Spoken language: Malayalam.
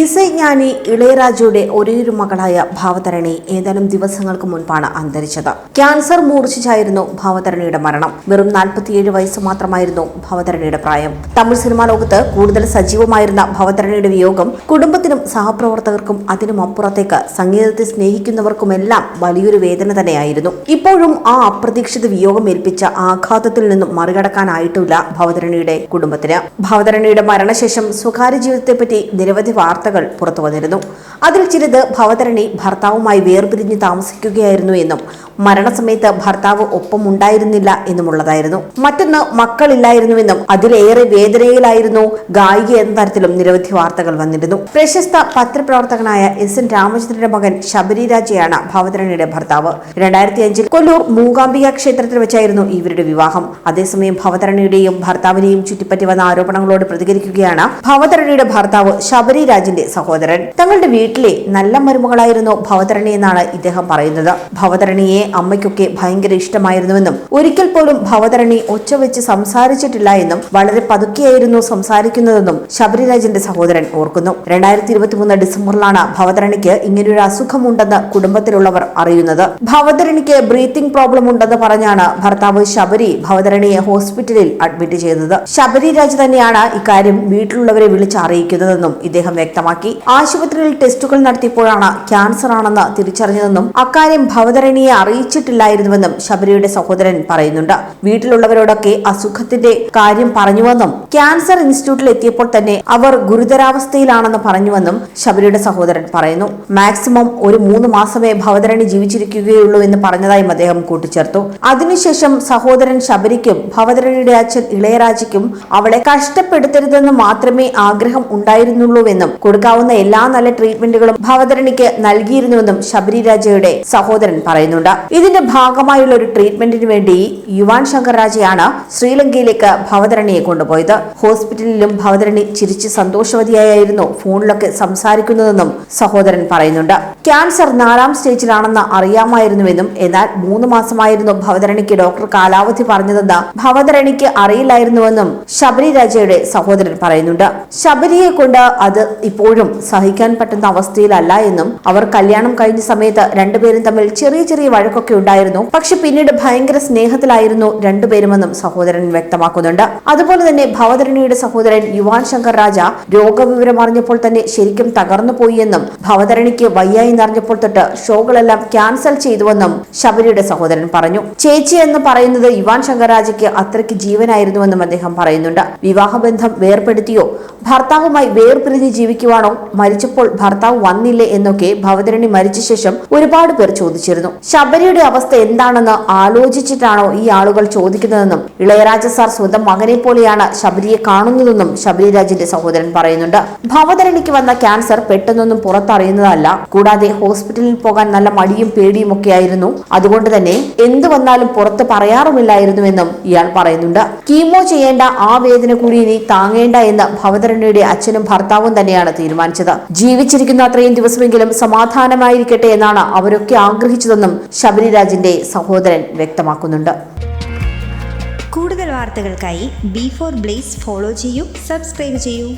ഇസൈജ്ഞാനി ഇളയരാജയുടെ ഒരേയൊരു മകളായ ഭാവതരണി ഏതാനും ദിവസങ്ങൾക്ക് മുൻപാണ് അന്തരിച്ചത്. ക്യാൻസർ മൂർച്ഛിച്ചായിരുന്നു ഭാവതരണിയുടെ മരണം. വെറും നാൽപ്പത്തിയേഴ് വയസ്സ് മാത്രമായിരുന്നു ഭാവതരണിയുടെ പ്രായം. തമിഴ് സിനിമാ ലോകത്ത് കൂടുതൽ സജീവമായിരുന്ന ഭാവതരണിയുടെ വിയോഗം കുടുംബത്തിനും സഹപ്രവർത്തകർക്കും അതിനും അപ്പുറത്തേക്ക് സംഗീതത്തെ സ്നേഹിക്കുന്നവർക്കുമെല്ലാം വലിയൊരു വേദന തന്നെയായിരുന്നു. ഇപ്പോഴും ആ അപ്രതീക്ഷിത വിയോഗം ഏൽപ്പിച്ച ആഘാതത്തിൽ നിന്നും മറികടക്കാനായിട്ടില്ല ഭാവതരണിയുടെ കുടുംബത്തിന്. ഭാവതരണിയുടെ മരണശേഷം സ്വകാര്യ ജീവിതത്തെപ്പറ്റി നിരവധി വാർത്തകൾ പുറത്തു വന്നിരുന്നു അതിൽ ചിലത് ഭവതരണി ഭർത്താവുമായി വേർപിരിഞ്ഞ് താമസിക്കുകയായിരുന്നു എന്നും മരണസമയത്ത് ഭർത്താവ് ഒപ്പമുണ്ടായിരുന്നില്ല എന്നുമുള്ളതായിരുന്നു. മറ്റൊന്ന് മക്കളില്ലായിരുന്നുവെന്നും അതിലേറെ വേദനയിലായിരുന്നു ഗായിക എന്ന തരത്തിലും നിരവധി വാർത്തകൾ വന്നിരുന്നു. പ്രശസ്ത പത്രപ്രവർത്തകനായ എസ് എൻ രാമചന്ദ്രന്റെ മകൻ ശബരി രാജയാണ് ഭവതരണിയുടെ ഭർത്താവ്. രണ്ടായിരത്തി അഞ്ചിൽ കൊല്ലൂർ മൂകാംബിക ക്ഷേത്രത്തിൽ വെച്ചായിരുന്നു ഇവരുടെ വിവാഹം. അതേസമയം ഭവതരണിയുടെയും ഭർത്താവിനെയും ചുറ്റിപ്പറ്റി വന്ന ആരോപണങ്ങളോട് പ്രതികരിക്കുകയാണ് ഭവതരണിയുടെ ഭർത്താവ് ശബരി രാജിന്റെ സഹോദരൻ. തങ്ങളുടെ വീട്ടിലെ നല്ല മരുമകളായിരുന്നു ഭവതരണി എന്നാണ് ഇദ്ദേഹം പറയുന്നത്. ഭവതരണിയെ അമ്മയ്ക്കൊക്കെ ഭയങ്കര ഇഷ്ടമായിരുന്നുവെന്നും ഒരിക്കൽ പോലും ഭവതരണി ഒച്ച വെച്ച് സംസാരിച്ചിട്ടില്ല എന്നും വളരെ പതുക്കെയായിരുന്നു സംസാരിക്കുന്നതെന്നും ശബരിരാജന്റെ സഹോദരൻ ഓർക്കുന്നു. രണ്ടായിരത്തി ഇരുപത്തിമൂന്ന് ഡിസംബറിലാണ് ഭവതരണിക്ക് ഇങ്ങനെയൊരു അസുഖമുണ്ടെന്ന് കുടുംബത്തിലുള്ളവർ അറിയുന്നത്. ഭവതരണിക്ക് ബ്രീത്തിംഗ് പ്രോബ്ലം ഉണ്ടെന്ന് പറഞ്ഞാണ് ഭർത്താവ് ശബരി ഭവതരണിയെ ഹോസ്പിറ്റലിൽ അഡ്മിറ്റ് ചെയ്തത്. ശബരി രാജ് തന്നെയാണ് ഇക്കാര്യം വീട്ടിലുള്ളവരെ വിളിച്ച് അറിയിക്കുന്നതെന്നും ഇദ്ദേഹം വ്യക്തമാക്കി. ആശുപത്രിയിൽ ടെസ്റ്റുകൾ നടത്തിയപ്പോഴാണ് ക്യാൻസർ ആണെന്ന് തിരിച്ചറിഞ്ഞതെന്നും അക്കാര്യം ഭവതരണിയെ അറിയിച്ചിട്ടില്ലായിരുന്നുവെന്നും ശബരിയുടെ സഹോദരൻ പറയുന്നുണ്ട്. വീട്ടിലുള്ളവരോടൊക്കെ അസുഖത്തിന്റെ കാര്യം പറഞ്ഞുവെന്നും ക്യാൻസർ ഇൻസ്റ്റിറ്റ്യൂട്ടിൽ എത്തിയപ്പോൾ തന്നെ അവർ ഗുരുതരാവസ്ഥയിലാണെന്ന് പറഞ്ഞുവെന്നും ശബരിയുടെ സഹോദരൻ പറയുന്നു. മാക്സിമം ഒരു മൂന്ന് മാസമേ ഭവതരണി ജീവിച്ചിരിക്കുകയുള്ളൂ എന്ന് പറഞ്ഞതായും അദ്ദേഹം കൂട്ടിച്ചേർത്തു. അതിനുശേഷം സഹോദരൻ ശബരിക്കും ഭവതരണിയുടെ അച്ഛൻ ഇളയരാജയ്ക്കും അവളെ കഷ്ടപ്പെടുത്തരുതെന്ന് മാത്രമേ ആഗ്രഹം ഉണ്ടായിരുന്നുള്ളൂവെന്നും കൊടുക്കാവുന്ന എല്ലാ നല്ല ട്രീറ്റ്മെന്റുകളും ഭവതരണിക്ക് നൽകിയിരുന്നുവെന്നും ശബരി രാജയുടെ സഹോദരൻ പറയുന്നുണ്ട്. ഇതിന്റെ ഭാഗമായുള്ള ഒരു ട്രീറ്റ്മെന്റിന് വേണ്ടി യുവാൻ ശങ്കർ രാജയാണ് ശ്രീലങ്കയിലേക്ക് ഭവതരണിയെ കൊണ്ടുപോയത്. ഹോസ്പിറ്റലിലും ഭവതരണി ചിരിച്ച് സന്തോഷവതിയായിരുന്നു ഫോണിലൊക്കെ സംസാരിക്കുന്നതെന്നും സഹോദരൻ പറയുന്നുണ്ട്. ക്യാൻസർ നാലാം സ്റ്റേജിലാണെന്ന് അറിയാമായിരുന്നുവെന്നും എന്നാൽ മൂന്ന് മാസമായിരുന്നു ഭവതരണിക്ക് ഡോക്ടർ കാലാവധി പറഞ്ഞതെന്ന് ഭവതരണിക്ക് അറിയില്ലായിരുന്നുവെന്നും ശബരി രാജയുടെ സഹോദരൻ പറയുന്നുണ്ട്. ശബരിയെ കൊണ്ട് അത് ഇപ്പോഴും സഹിക്കാൻ പറ്റുന്ന അവസ്ഥയിലല്ല എന്നും അവർ കല്യാണം കഴിഞ്ഞ സമയത്ത് രണ്ടുപേരും തമ്മിൽ ചെറിയ ചെറിയ വഴക്കൊക്കെ ഉണ്ടായിരുന്നു. പക്ഷെ പിന്നീട് ഭയങ്കര സ്നേഹത്തിലായിരുന്നു രണ്ടുപേരുമെന്നും സഹോദരൻ വ്യക്തമാക്കുന്നുണ്ട്. അതുപോലെ തന്നെ ഭവതരണിയുടെ സഹോദരൻ യുവാൻ ശങ്കർ രാജ രോഗവിവരം അറിഞ്ഞപ്പോൾ തന്നെ ശരിക്കും തകർന്നു പോയിയെന്നും ഭവതരണിക്ക് വയ്യായി നിറഞ്ഞപ്പോൾ തൊട്ട് ഷോകളെല്ലാം ക്യാൻസൽ ചെയ്തുവെന്നും ശബരിയുടെ സഹോദരൻ പറഞ്ഞു. ചേച്ചി എന്ന് പറയുന്നത് യുവാൻ ശങ്കർ രാജയ്ക്ക് അത്രയ്ക്ക് ജീവനായിരുന്നുവെന്നും അദ്ദേഹം പറയുന്നുണ്ട്. വിവാഹബന്ധം വേർപ്പെടുത്തിയോ ഭർത്താവുമായി വേർപിരിഞ്ഞ് ജീവിക്കുവാണോ മരിച്ചപ്പോൾ ഭർത്താവ് വന്നില്ലേ എന്നൊക്കെ ഭവതരണി മരിച്ച ശേഷം ഒരുപാട് പേർ ചോദിച്ചിരുന്നു. ശബരിയുടെ അവസ്ഥ എന്താണെന്ന് ആലോചിച്ചിട്ടാണോ ഈ ആളുകൾ ചോദിക്കുന്നതെന്നും ഇളയരാജ സാർ സ്വന്തം മകനെ പോലെയാണ് ശബരിയെ കാണുന്നതെന്നും ശബരിരാജിന്റെ സഹോദരൻ പറയുന്നുണ്ട്. ഭവതരണിക്ക് വന്ന ക്യാൻസർ പെട്ടെന്നൊന്നും പുറത്തറിയുന്നതല്ല. കൂടാതെ ഹോസ്പിറ്റലിൽ പോകാൻ നല്ല മടിയും പേടിയും ഒക്കെ ആയിരുന്നു. അതുകൊണ്ട് തന്നെ എന്തു വന്നാലും പുറത്ത് പറയാറുമില്ലായിരുന്നുവെന്നും ഇയാൾ പറയുന്നുണ്ട്. കീമോ ചെയ്യേണ്ട ആ വേദന കൂടി ഇനി താങ്ങേണ്ട എന്ന് ഭവതരണിയുടെ അച്ഛനും ഭർത്താവും തന്നെയാണ് തീരുമാനിച്ചത്. ജീവിച്ചിരിക്കുന്ന അത്രയും ദിവസമെങ്കിലും സമാധാനമായിരിക്കട്ടെ എന്നാണ് അവരൊക്കെ ആഗ്രഹിച്ചതെന്നും ശബരിരാജിന്റെ സഹോദരൻ വ്യക്തമാക്കുന്നുണ്ട്. കൂടുതൽ വാർത്തകൾക്കായി ബി ഫോർ ബ്ലേസ് ഫോളോ ചെയ്യൂ സബ്സ്ക്രൈബ് ചെയ്യൂ.